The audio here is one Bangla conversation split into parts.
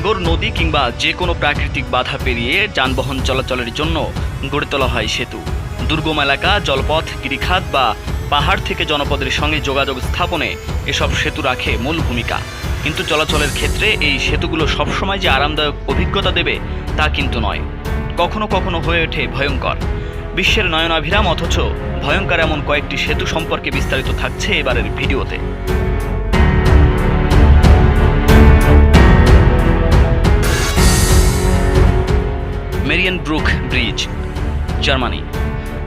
সাগর, নদী কিংবা যে কোনো প্রাকৃতিক বাধা পেরিয়ে যানবাহন চলাচলের জন্য গড়ে তোলা হয় সেতু। দুর্গম এলাকা, জলপথ, গিরিখাত বা পাহাড় থেকে জনপদের সঙ্গে যোগাযোগ স্থাপনে এসব সেতু রাখে মূল ভূমিকা। কিন্তু চলাচলের ক্ষেত্রে এই সেতুগুলো সবসময় যে আরামদায়ক অভিজ্ঞতা দেবে তা কিন্তু নয়। কখনো কখনো হয়ে ওঠে ভয়ঙ্কর। বিশ্বের নয়নাভিরাম, অথচ ভয়ঙ্কর এমন কয়েকটি সেতু সম্পর্কে বিস্তারিত থাকছে এবারের ভিডিওতে। ব্রুক ব্রিজ জার্মানি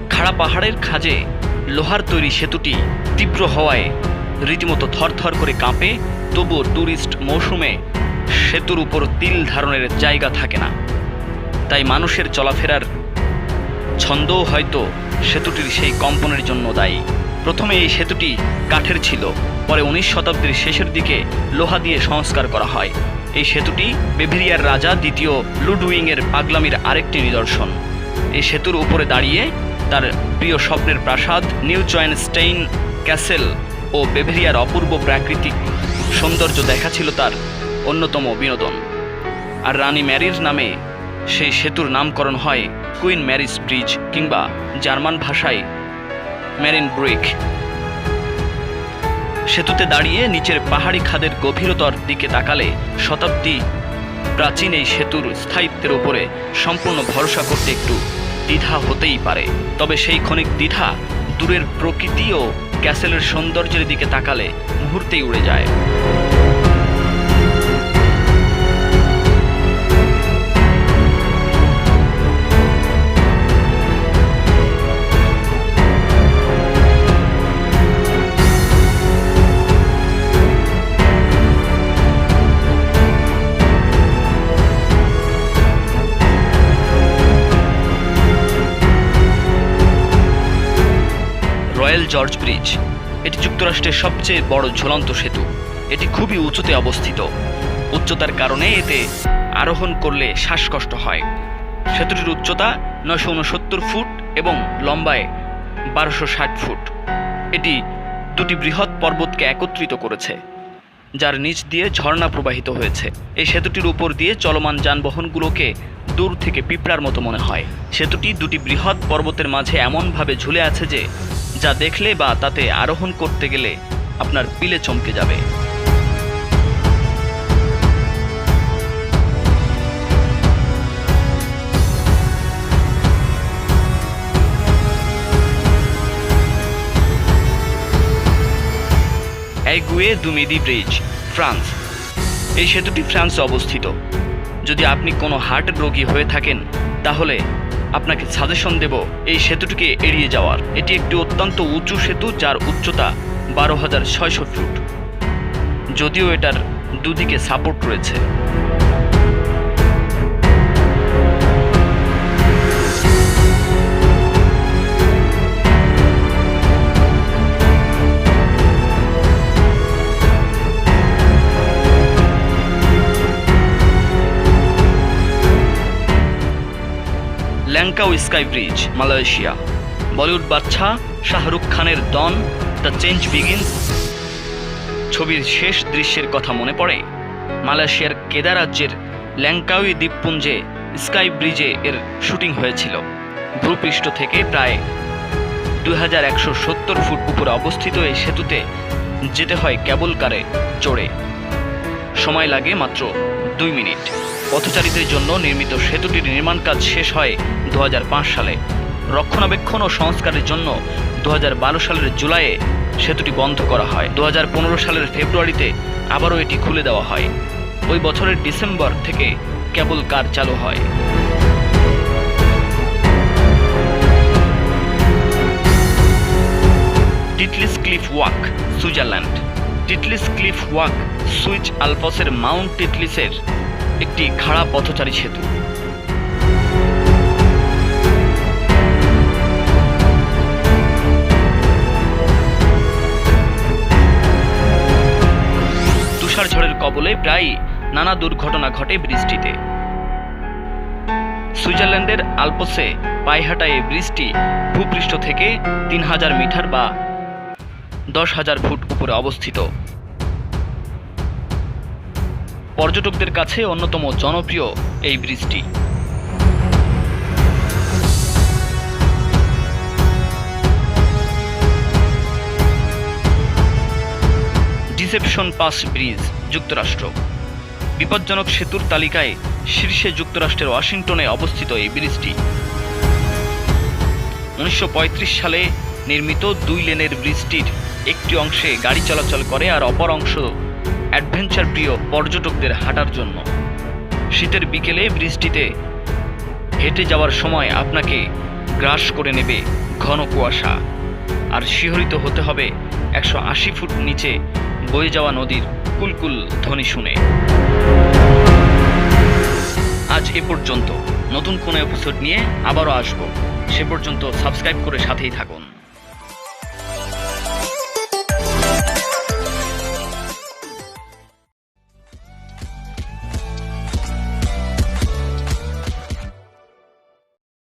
খাড়া পাহাড়ের খাজে লোহার তৈরি সেতুটি তীব্র হওয়ায় রীতিমতো থরথর করে কাঁপে, তবুও ট্যুরিস্ট মৌসুমে সেতুর উপর তিল ধারণের জায়গা থাকে না। তাই মানুষের চলাফেরার ছন্দও হয়তো সেতুটির সেই কম্পনের জন্য দায়ী। প্রথমে এই সেতুটি কাঠের ছিল, পরে উনিশ শতাব্দীর শেষের দিকে লোহা দিয়ে সংস্কার করা হয়। এই সেতুটি বেভেরিয়ার রাজা দ্বিতীয় লুডউইংয়ের পাগলামির আরেকটি নিদর্শন। এই সেতুর উপরে দাঁড়িয়ে তার প্রিয় স্বপ্নের প্রাসাদ, নিউ স্টেইন ক্যাসেল ও বেভেরিয়ার অপূর্ব প্রাকৃতিক সৌন্দর্য দেখা ছিল তার অন্যতম বিনোদন। আর রানী ম্যারির নামে সেই সেতুর নামকরণ হয় কুইন ম্যারিস ব্রিজ কিংবা জার্মান ভাষায় ম্যারিন ব্রিক সেতুতে দাঁড়িয়ে নিচের পাহাড়ি খাদের গভীরতর দিকে তাকালে শতাব্দী প্রাচীন এই সেতুর স্থায়িত্বের উপরে সম্পূর্ণ ভরসা করতে একটু দ্বিধা হতেই পারে। তবে সেই ক্ষণিক দ্বিধা দূরের প্রকৃতি ও ক্যাসেলের সৌন্দর্যের দিকে তাকালে মুহূর্তেই উড়ে যায়। Gorge Bridge. এটি যুক্তরাষ্ট্রের সবচেয়ে বড় ঝুলন্ত সেতু। এটি খুবই উঁচুতে অবস্থিত। উচ্চতার কারণে এতে আরোহণ করলে শ্বাসকষ্ট হয়। সেতুটির উচ্চতা নয়শো উনসত্তর ফুট এবং লম্বায় বারোশো ষাট ফুট। এটি দুটি বৃহৎ পর্বতকে একত্রিত করেছে, যার নিচ দিয়ে ঝর্ণা প্রবাহিত হয়েছে। এই সেতুটির উপর দিয়ে চলমান যানবাহনগুলোকে দূর থেকে পিঁপড়ার মতো মনে হয়। সেতুটি দুটি বৃহৎ পর্বতের মাঝে এমনভাবে ঝুলে আছে যে যা দেখলে বা তাতে আরোহণ করতে গেলে আপনার পিলে চমকে যাবে। Aiguille du Midi Bridge, France. এই সেতুটি ফ্রান্সে অবস্থিত। যদি আপনি কোনো হার্ট রোগী হয়ে থাকেন, তাহলে আপনাকে সাজেশন দেব এই সেতুটিকে এড়িয়ে যাওয়ার। এটি একটি অত্যন্ত উঁচু সেতু যার উচ্চতা বারো হাজার ছয়শো ফুট। যদিও এটার দুদিকে সাপোর্ট রয়েছে। Langkawi Sky Bridge, Malaysia. Bollywood বাচ্চা শাহরুখ খানের ডন দ্য চেঞ্জ বিগিনস। ছবির শেষ দৃশ্যের কথা মনে পড়ে মালয়েশিয়ার কেদা রাজ্যের ল্যাংকাউই দ্বীপপুঞ্জে স্কাই ব্রিজে এর শুটিং হয়েছিল। ভূপৃষ্ঠ থেকে প্রায় দুই হাজার একশো সত্তর ফুট উপরে অবস্থিত এই সেতুতে যেতে হয় কেবল কারে চড়ে। সময় লাগে মাত্র দুই মিনিট। পথচারীদের জন্য নির্মিত সেতুটির নির্মাণ কাজ শেষ হয় দু হাজার পাঁচ সালে। রক্ষণাবেক্ষণ ও সংস্কারের জন্য দু হাজার বারো সালের জুলাইয়ে সেতুটি বন্ধ করা হয়। দু হাজার পনেরো সালের ফেব্রুয়ারিতে আবারও এটি খুলে দেওয়া হয়। ওই বছরের ডিসেম্বর থেকে কেবল কার চালু হয়। Titlis Cliff Walk, Switzerland. Titlis Cliff Walk, Swiss আলপসের mount টিটলিসের একটি খাড়া পথচারী সেতু। তুষার ঝড়ের কবলে প্রায় নানা দুর্ঘটনা ঘটে ব্রিজটিতে সুইজারল্যান্ডের আলপসে পায়হাটা এই ভূপৃষ্ঠ থেকে তিন হাজার মিটার বা দশ হাজার ফুট উপরে অবস্থিত। পর্যটকদের কাছে অন্যতম জনপ্রিয় এই ব্রিজটি ডিসেপশন পাস ব্রিজ যুক্তরাষ্ট্র। বিপজ্জনক সেতুর তালিকায় শীর্ষে যুক্তরাষ্ট্রের ওয়াশিংটনে অবস্থিত এই ব্রিজটি। উনিশশো সালে নির্মিত দুই লেনের ব্রিজটির একটি অংশে গাড়ি চলাচল করে আর অপর অংশ অ্যাডভেঞ্চার প্রিয় পর্যটকদের হাঁটার জন্য। শীতের বিকেলে ব্রিজটিতে হেঁটে যাওয়ার সময় আপনাকে গ্রাস করে নেবে ঘন কুয়াশা। আর শিহরিত হতে হবে একশো আশি ফুট নিচে বয়ে যাওয়া নদীর কুলকুল ধ্বনি শুনে। আজ এ পর্যন্ত। নতুন কোনো এপিসোড নিয়ে আবারও আসব। সে পর্যন্ত সাবস্ক্রাইব করে সাথেই থাকুন।